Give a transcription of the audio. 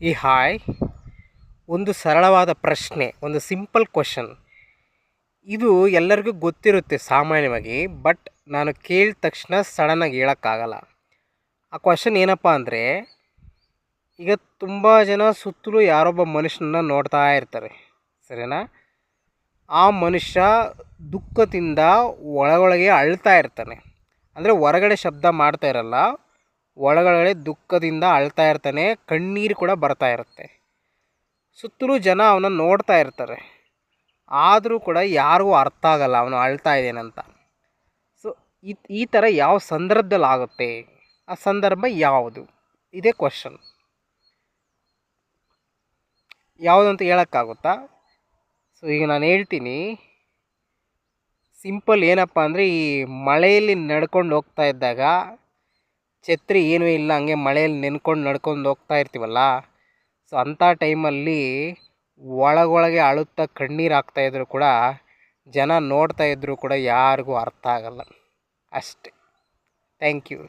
ಈ ಹಾಯ್, ಒಂದು ಸರಳವಾದ ಪ್ರಶ್ನೆ, ಒಂದು ಸಿಂಪಲ್ ಕ್ವಶನ್ ಇದು ಎಲ್ಲರಿಗೂ ಗೊತ್ತಿರುತ್ತೆ ಸಾಮಾನ್ಯವಾಗಿ ಬಟ್ ನಾನು ಕೇಳಿದ ತಕ್ಷಣ ಸಡನ್ನಾಗಿ ಹೇಳೋಕ್ಕಾಗಲ್ಲ. ಆ ಕ್ವಶನ್ ಏನಪ್ಪ ಅಂದರೆ, ಈಗ ತುಂಬ ಜನ ಸುತ್ತಲೂ ಯಾರೊಬ್ಬ ಮನುಷ್ಯನನ್ನ ನೋಡ್ತಾ ಇರ್ತಾರೆ, ಸರಿನಾ? ಆ ಮನುಷ್ಯ ದುಃಖದಿಂದ ಒಳಗೊಳಗೆ ಅಳ್ತಾ ಇರ್ತಾನೆ. ಅಂದರೆ ಹೊರಗಡೆ ಶಬ್ದ ಮಾಡ್ತಾ ಇರಲ್ಲ ಒಳಗಡೆ ದುಃಖದಿಂದ ಅಳ್ತಾ ಇರ್ತಾನೆ, ಕಣ್ಣೀರು ಕೂಡ ಬರ್ತಾ ಇರುತ್ತೆ. ಸುತ್ತಲೂ ಜನ ಅವನ ನೋಡ್ತಾ ಇರ್ತಾರೆ. ಆದರೂ ಕೂಡ ಯಾರಿಗೂ ಅರ್ಥ ಆಗಲ್ಲ ಅವನು ಅಳ್ತಾ ಇದ್ದೇನಂತ ಸೊ ಈ ಈ ಥರ ಯಾವ ಸಂದರ್ಭದಲ್ಲಿ ಆಗುತ್ತೆ? ಆ ಸಂದರ್ಭ ಯಾವುದು? ಇದೇ ಕ್ವಶನ್ ಯಾವುದಂತ ಹೇಳೋಕ್ಕಾಗುತ್ತಾ? ಸೊ ಈಗ ನಾನು ಹೇಳ್ತೀನಿ ಸಿಂಪಲ್ ಏನಪ್ಪ ಅಂದರೆ ಈ ಮಳೆಯಲ್ಲಿ ನಡ್ಕೊಂಡು ಹೋಗ್ತಾ ಇದ್ದಾಗ ಛತ್ರಿ ಏನೂ ಇಲ್ಲ, ಹಂಗೆ ಮಳೆಯಲ್ಲಿ ನೆನ್ಕೊಂಡು ನಡ್ಕೊಂಡು ಹೋಗ್ತಾ ಇರ್ತೀವಲ್ಲ? ಸೊ ಅಂಥ ಟೈಮಲ್ಲಿ ಒಳಗೊಳಗೆ ಅಳುತ್ತಾ ಕಣ್ಣೀರು ಹಾಕ್ತಾಯಿದ್ರು ಕೂಡ, ಜನ ನೋಡ್ತಾ ಇದ್ದರೂ ಕೂಡ ಯಾರಿಗೂ ಅರ್ಥ ಆಗಲ್ಲ. ಅಷ್ಟೆ. Thank you